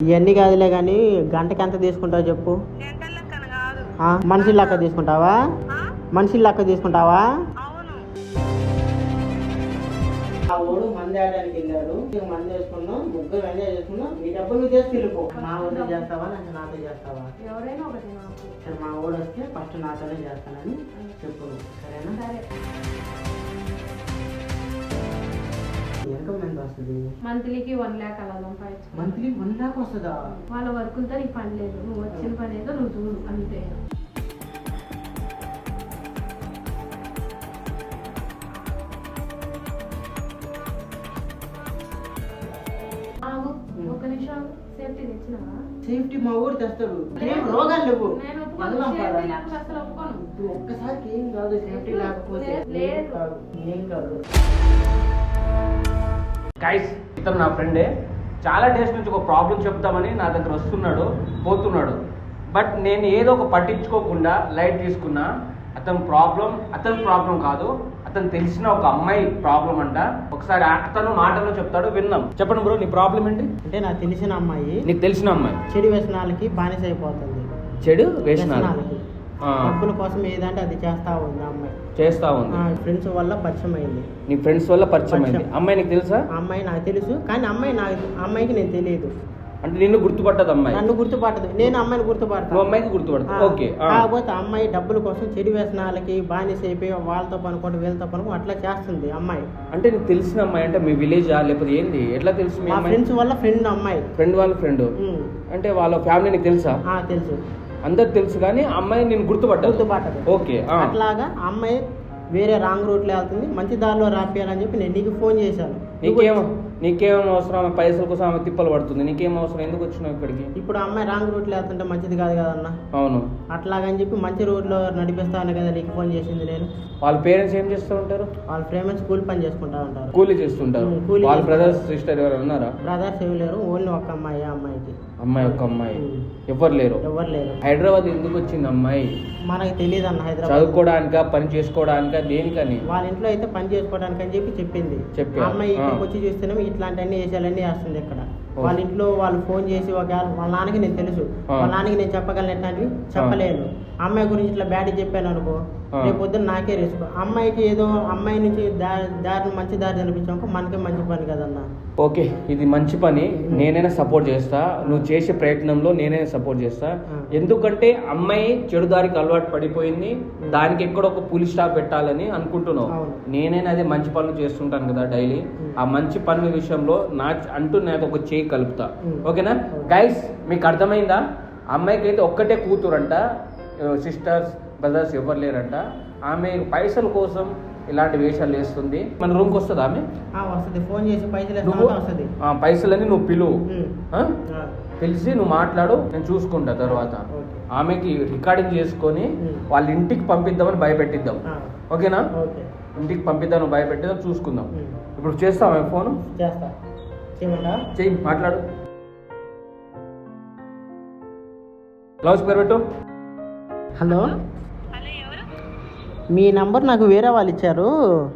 ఇవన్నీ కాదులే కానీ గంటకి ఎంత తీసుకుంటావు చెప్పు? మనిషి లెక్క తీసుకుంటావా? మనిషి లెక్క తీసుకుంటావా? అవును. ఆ ఓడు మంది ఆడడానికి వెళ్ళాడు ఇక మంది వేసుకున్నాం ముగ్గురు ఎంజాయ్ చేసుకున్నాం మీ డబ్బులు నువ్వు చేసి వెళ్ళిపో. మా ఊరితో చేస్తావా నాకు నాతో చేస్తావా? ఎవరైనా ఒకటి నాకు. సరే మా ఊడు వస్తే ఫస్ట్ నాతోనే చేస్తానని చెప్పు సరేనా? సరే. ఇన్కమ్ ఎంత వస్తుంది? మంత్లీకి వన్ ల్యాక్ అలా సంపాదించు మంత్లీ వన్ లాక్ వస్తుందా? వాళ్ళ వర్కులతో నీకు పని లేదు. నువ్వు వచ్చిన పని ఏదో నువ్వు చూడు అంతే. సేఫ్టీ తెచ్చినావా? సేఫ్టీ మా ఊరు తెస్తాడు. ఏం రోగాలు లేవు. ఒక్కసారికి ఏం కాదు సేఫ్టీ లేకపోతే ఏం కాదు గైస్ ఇతను నా ఫ్రెండే. చాలా డేస్ నుంచి ఒక ప్రాబ్లం చెప్తామని నా దగ్గర వస్తున్నాడు పోతున్నాడు. బట్ నేను ఏదో ఒక పట్టించుకోకుండా లైట్ తీసుకున్నా. అతని ప్రాబ్లం అతని ప్రాబ్లం కాదు. అతను తెలిసిన ఒక అమ్మాయి ప్రాబ్లం అంట. ఒకసారి అతను మాటలో చెప్తాడు విన్నాం. చెప్పండి బ్రో నీ ప్రాబ్లం ఏంటి? అంటే నాకు తెలిసిన అమ్మాయి నీకు తెలిసిన అమ్మాయి. చెడు వ్యసనాలకి బానిస అయిపోతుంది. చెడు వేసినారు. డబ్బుల కోసం ఏదంటే అది చేస్తా ఉంది అమ్మాయి. చేస్తా ఉంది. ఫ్రెండ్స్ వల్ల పరిచయం అయింది నీ ఫ్రెండ్స్ వల్ల పరిచయం. అయింది. అమ్మాయి నీకు తెలుసా? అమ్మాయి నాకు తెలుసు కానీ అమ్మాయి నాకు ఆ అమ్మాయికి నేను తెలియదు. అంటే నిన్ను గుర్తుపట్టదు అమ్మాయి. నన్ను గుర్తుపట్టదు. నేను అమ్మాయిని గుర్తుపడతాను అమ్మాయికి గుర్తుపడతావు ఓకే కాకపోతే అమ్మాయి డబ్బుల కోసం చెడు వ్యసనాలకి బానిస అయిపోయి వాళ్ళతో పనుకోవడం వీళ్ళతో పనుకో అట్లా చేస్తుంది అమ్మాయి. అంటే నీకు తెలిసిన అమ్మాయి అంటే మీ విలేజా లేకపోతే ఏంది? ఎట్లా తెలుసు మీ ఫ్రెండ్స్ వల్ల ఫ్రెండ్ అమ్మాయి. ఫ్రెండ్ వాళ్ళ ఫ్రెండ్. అంటే వాళ్ళ ఫ్యామిలీ నీకు తెలుసా? తెలుసు. అందరు తెలుసు కానీ అమ్మాయి నేను గుర్తుపట్టదు ఓకే. అట్లాగా అమ్మాయి వేరే రాంగ్ రూట్లో వెళ్తుంది మంచి దారిలో రాపియాలని చెప్పి నేను నీకు ఫోన్ చేశాను. నీకేం నీకేం అవసరం? ఆమె పైసల కోసం ఆమె తిప్పలు పడుతుంది. నీకేం అవసరం? ఎందుకు వచ్చినావు ఇక్కడికి? ఇప్పుడు అమ్మాయి రాంగ్ రూట్లో వెళ్తుంటే మంచిది కాదు కదన్నా అవును. అట్లాగని చెప్పి మంచి రోడ్లో నడిపిస్తాను కదా నీకు ఫోన్ చేసింది నేను. వాళ్ళ పేరెంట్స్ ఏం చేస్తూ ఉంటారు? వాళ్ళ ఫ్రెండ్స్ స్కూల్ పని చేసుకుంటా ఉంటారు. కూలీ చేస్తుంటారు. కూలీ వాళ్ళ. బ్రదర్స్ సిస్టర్ ఎవరు ఉన్నారా? బ్రదర్స్ ఏమి లేరు ఓన్లీ ఒక అమ్మాయి అమ్మాయికి. అమ్మాయి ఒక అమ్మాయి. ఎవరు లేరు? ఎవరు లేరు. హైదరాబాద్ ఎందుకు వచ్చింది అమ్మాయి? మనకి తెలియదు అన్న హైదరాబాద్. చదువుకోవడానికా పని చేసుకోవడానికా దేనికని వాళ్ళ ఇంట్లో అయితే పని చేసుకోవడానికి అని చెప్పి చెప్పింది చెప్పారు. ఆ అమ్మాయి ఇక్కడికి. వచ్చి చూస్తేనే ఇట్లాంటివన్నీ వేసాలన్నీ వేస్తుంది ఇక్కడ. వాళ్ళ ఇంట్లో వాళ్ళు ఫోన్ చేసి ఒకవేళ వాళ్ళ నాన్నకి నేను తెలుసు. వాళ్ళ నాన్నకి నేను చెప్పగలను ఎట్లాంటివి చెప్పలేను అమ్మాయి గురించి ఇట్లా బ్యాడ్ చెప్పాను అనుకో. రేపు పొద్దున్న నాకే రిస్క్ అమ్మాయికి ఏదో అమ్మాయి నుంచి దారి దారిని మంచి దారి అనిపించాక మనకే మంచి పని కదన్నా. ఓకే ఇది మంచి పని. నేనైనా సపోర్ట్ చేస్తా. నువ్వు చేసే ప్రయత్నంలో నేనైనా సపోర్ట్ చేస్తా. ఎందుకంటే అమ్మాయి చెడు దారికి అలవాటు పడిపోయింది. దానికి ఎక్కడ ఒక పులి స్టాప్ పెట్టాలని అనుకుంటున్నావు. నేనైనా అదే మంచి పనులు చేస్తుంటాను కదా డైలీ. ఆ మంచి పనుల విషయంలో నా అంటూ నాకు ఒక చేయి కలుపుతా. ఓకేనా? ఓకే. గైస్ మీకు అర్థమైందా? అమ్మాయికి అయితే ఒక్కటే కూతురంట. సిస్టర్స్ బ్రదర్స్ ఎవరు లేరంట. ఆమె పైసల కోసం ఇలాంటి వేషాలు వేస్తుంది. మన రూమ్కి వస్తుందా ఆమె? వస్తుంది. ఫోన్ చేసి పైసలు వస్తుంది. ఆ, పైసలని నువ్వు పిలువు. పిలిచి నువ్వు మాట్లాడు నేను చూసుకుంటా తర్వాత. ఆమెకి రికార్డింగ్ చేసుకొని. వాళ్ళ ఇంటికి పంపిద్దామని భయపెట్టిద్దాం. ఓకేనా? ఓకే. ఇంటికి పంపిద్దాం నువ్వు భయపెట్టిద్దాం చూసుకుందాం. ఇప్పుడు చేస్తావా ఫోన్? చేస్తా. చెయ్యి మాట్లాడు. లౌస్ పేరు పెట్టు. హలో? హలో? ఎవరు? మీ నంబర్ నాకు వేరే వాళ్ళు ఇచ్చారు.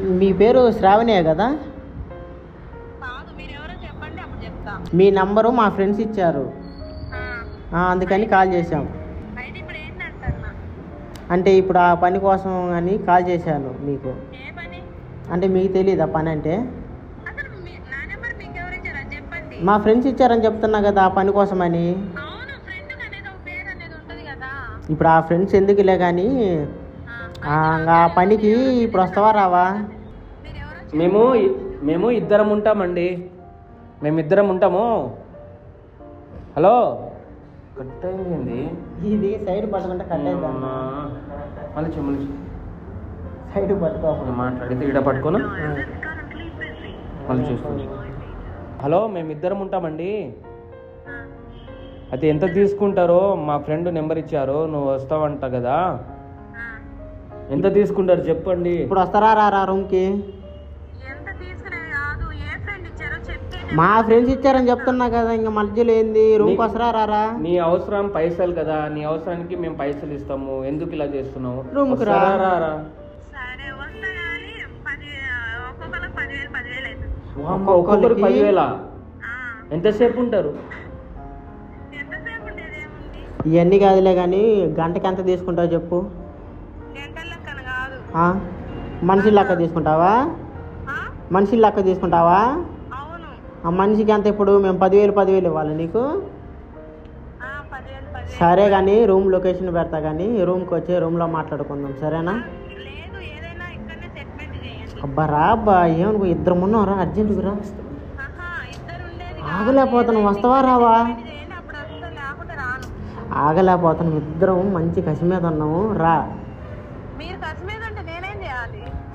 మీ పేరు శ్రావణియే కదా? కాదు మీరు ఎవరో చెప్పండి అప్పుడు చెప్తా. మీ నంబరు మా ఫ్రెండ్స్ ఇచ్చారు. ఆ, ఆ, అందుకని కాల్ చేశాం. అంటే ఇప్పుడు ఆ పని కోసం అని కాల్ చేశాను మీకు. ఏ పని? అంటే మీకు తెలియదు ఆ పని అంటే? అసలు మీ- నా నెంబర్ మీకు ఎవరు ఇచ్చారు? అది చెప్పండి. మా ఫ్రెండ్స్ ఇచ్చారని చెప్తున్నా కదా ఆ పని కోసమని. ఇప్పుడు ఆ ఫ్రెండ్స్ ఎందుకులే కానీ ఆ, పనికి ఇప్పుడు వస్తావా రావా? మేము మేము ఇద్దరం ఉంటామండి. మేమిద్దరం ఉంటాము. హలో? కట్ అయింది? ఇది సైడ్ పట్టుకుంటే కట్. అవుతుందా మళ్ళీ చెయ్యి. సైడ్ పట్టుకో. నేను మాట్లాడితే ఈడ పట్టుకోను. మళ్ళీ చూసుకోండి హలో మేమిద్దరం ఉంటామండి. అయితే ఎంత తీసుకుంటారో మా ఫ్రెండ్ నెంబర్ ఇచ్చారు నువ్వు వస్తావంట కదా. ఎంత తీసుకుంటారు చెప్పండి. ఇప్పుడు వస్తారా రారా రూమ్కి? మా ఫ్రెండ్స్ ఇచ్చారని చెప్తున్నా కదా ఇంకా మధ్యలో ఏంది? రూమ్కి వస్తారా రారా? నీ అవసరం పైసలు కదా నీ అవసరానికి మేము పైసలు ఇస్తాము. ఎందుకు ఇలా చేస్తున్నావు? Room కి రా. వస్తారా రారా? ఒక్కొక్కరికి పదివేలు? ఎంతసేపు ఉంటారు? ఇవన్నీ కాదులే కానీ గంటకి ఎంత తీసుకుంటావు చెప్పు? మనిషి లెక్క తీసుకుంటావా? మనిషి లెక్క తీసుకుంటావా? ఆ మనిషికి ఎంత ఇప్పుడు? మేము పదివేలు పదివేలు ఇవ్వాలి నీకు? సరే కానీ రూమ్ లొకేషన్ పెడతా కానీ రూమ్కి వచ్చి రూమ్లో మాట్లాడుకుందాం సరేనా? అబ్బా రా అబ్బా ఏమనుకో ఇద్దరు అర్జెంటుగా రా. ఇద్దరు ఉండేది ఆగలేకపోతున్నాం వస్తావా రావా? ఆగలేకపోతున్నాం. ఇద్దరం మంచి కసి మీద ఉన్నాము. రా.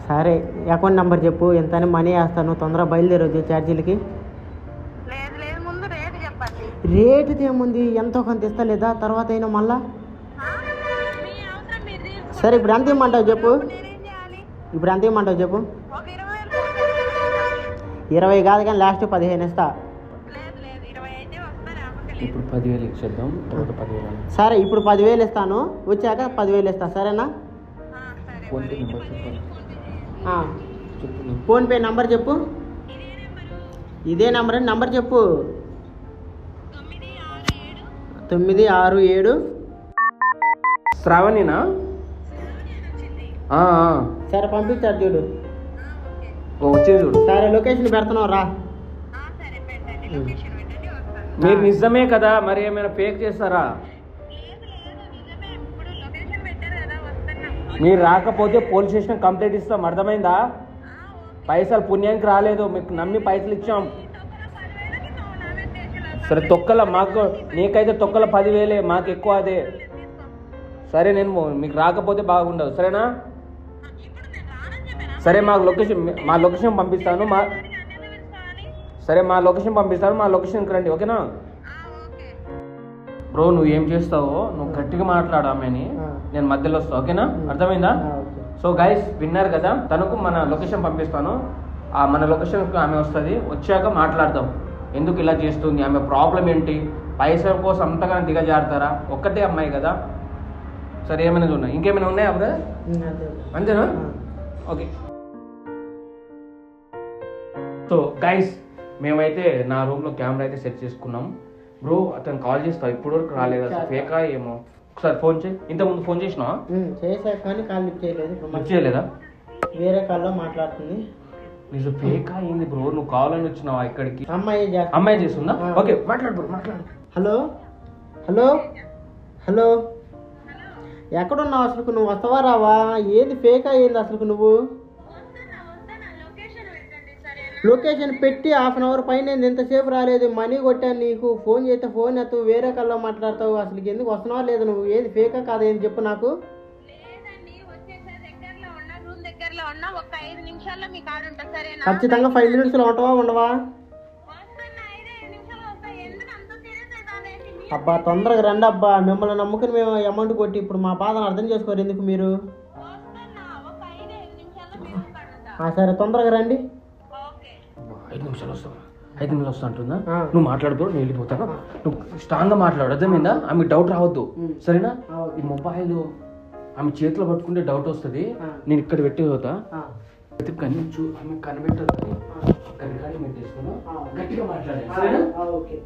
సరే అకౌంట్ నెంబర్ చెప్పు. ఎంత మనీ వేస్తాను. తొందరగా బయలుదేరొద్దు ఛార్జీలకి. లేదు లేదు. ముందు రేటు ఏముంది? ఎంతో కొంత ఇస్తా లేదా తర్వాత అయినా మళ్ళా. సరే ఇప్పుడు ఎంత ఇమ్మంటావు చెప్పు. ఇప్పుడు ఎంత ఇమ్మంటావు చెప్పు. ఇరవై కాదు కానీ లాస్ట్ పదిహేను ఇస్తా. ఇప్పుడు పదివేలు ఇచ్చేద్దాం తర్వాత పదివేలు సరే ఇప్పుడు పదివేలు ఇస్తాను. వచ్చాక పదివేలు ఇస్తా. సరేనా? ఆ, సరే ఫోన్ మరి పే నెంబర్ చెప్పు. ఫోన్పే నంబర్ చెప్పు. ఇదే నెంబరు. ఇదే నంబర్ అని నంబర్ చెప్పు. తొమ్మిది ఆరు ఏడు. శ్రావణినా? వచ్చింది. ఆ, ఆ. సరే పంపించారు చూడు. వచ్చింది చూడు. సరే లొకేషన్ పెడుతున్నావు రా. మీరు నిజమే కదా? మరి ఏమైనా ఫేక్ చేస్తారా? మీరు రాకపోతే పోలీస్ స్టేషన్ కంప్లైంట్ ఇస్తాం. అర్థమైందా? పైసలు పుణ్యానికి రాలేదు. మీకు నమ్మి పైసలు ఇచ్చాం. సరే తొక్కల మాకు నీకైతే తొక్కల పదివేలే మాకు ఎక్కువ అదే. సరే నేను మీకు రాకపోతే బాగుండదు. సరేనా? సరే మాకు లొకేషన్ మా లొకేషన్ పంపిస్తాను. మా సరే మా లొకేషన్ పంపిస్తాను మా లొకేషన్కి రండి ఓకేనా? ఆ, ఓకే. బ్రో నువ్వు ఏం చేస్తావో నువ్వు గట్టిగా మాట్లాడు ఆమెని. నేను మధ్యలో వస్తా ఓకేనా? అర్థమైందా. సో గైస్ విన్నారు కదా తనకు మన లొకేషన్ పంపిస్తాను. ఆ మన లొకేషన్కి ఆమె వస్తుంది. వచ్చాక మాట్లాడదాం. ఎందుకు ఇలా చేస్తుంది? ఆమె ప్రాబ్లం ఏంటి? పైసల కోసం అంతగానో దిగజారుతారా? ఒక్కటే అమ్మాయి కదా. సరే ఏమైనా ఉన్నాయి ఇంకేమైనా ఉన్నాయా బ్రదర్. అంతేనా. ఓకే. సో గైస్ మేమైతే నా రూమ్లో కెమెరా అయితే సెట్ చేసుకున్నాం. బ్రో అతను కాల్ చేస్తా ఇప్పుడు వరకు రాలేదు? అసలు ఫేకా ఏమో? ఒకసారి ఫోన్ చేయి. ఇంత ముందు ఫోన్ చేసినావా? ఉమ్, చేశాక కానీ కాల్ లిఫ్ట్ చేయలేదు. లిఫ్ట్ చేయలేదా? వేరే కాల్లో మాట్లాడుతుంది. నిజం ఫేకా ఏంది బ్రో నువ్వు కావాలని వచ్చినావా ఇక్కడికి? అమ్మాయి అమ్మాయి చేస్తుందా. ఓకే మాట్లాడు బ్రో మాట్లాడు. హలో? హలో? హలో? ఎక్కడున్నావు అసలు నువ్వు వస్తావా రావా? ఏది ఫేక్ అయ్యింది అసలు నువ్వు వస్తున్నా వస్తున్నా లొకేషన్ పెట్టండి సరేనా లొకేషన్ పెట్టి హాఫ్ అన్ అవర్ పైన ఎంతసేపు రాలేదు. మనీ కొట్టాను నీకు. ఫోన్ చేస్తే ఫోన్ ఎత్తు వేరే కల్లో మాట్లాడతావు. అసలు ఎందుకు వస్తున్నావా లేదు నువ్వు? ఏది ఫేకా కాదు ఏది? చెప్పు నాకు. ఖచ్చితంగా ఫైవ్ మినిట్స్లో ఉంటావా? ఉండవా? అబ్బా తొందరగా రండి అబ్బా. మిమ్మల్ని నమ్ముకుని మేము అమౌంట్ కొట్టి ఇప్పుడు మా బాధను అర్థం చేసుకోరు. ఎందుకు మీరు? సరే తొందరగా రండి. ఐదు నిమిషాలు వస్తావా? ఐదు నిమిషాలు వస్తా అంటుందా. నువ్వు మాట్లాడు బ్రో నేను వెళ్ళిపోతాను. నువ్వు స్ట్రాంగ్గా మాట్లాడు అర్థమైందా? ఆమె డౌట్ రావద్దు. సరేనా. ఈ మొబైల్ ఆమె చేతిలో పట్టుకుంటే డౌట్ వస్తుంది. నేను ఇక్కడ పెట్టి పోతా ఆ, అయితే కనిపించు ఆమె కనిపెట్టదు. గట్టిగా సరేనా? ఓకే.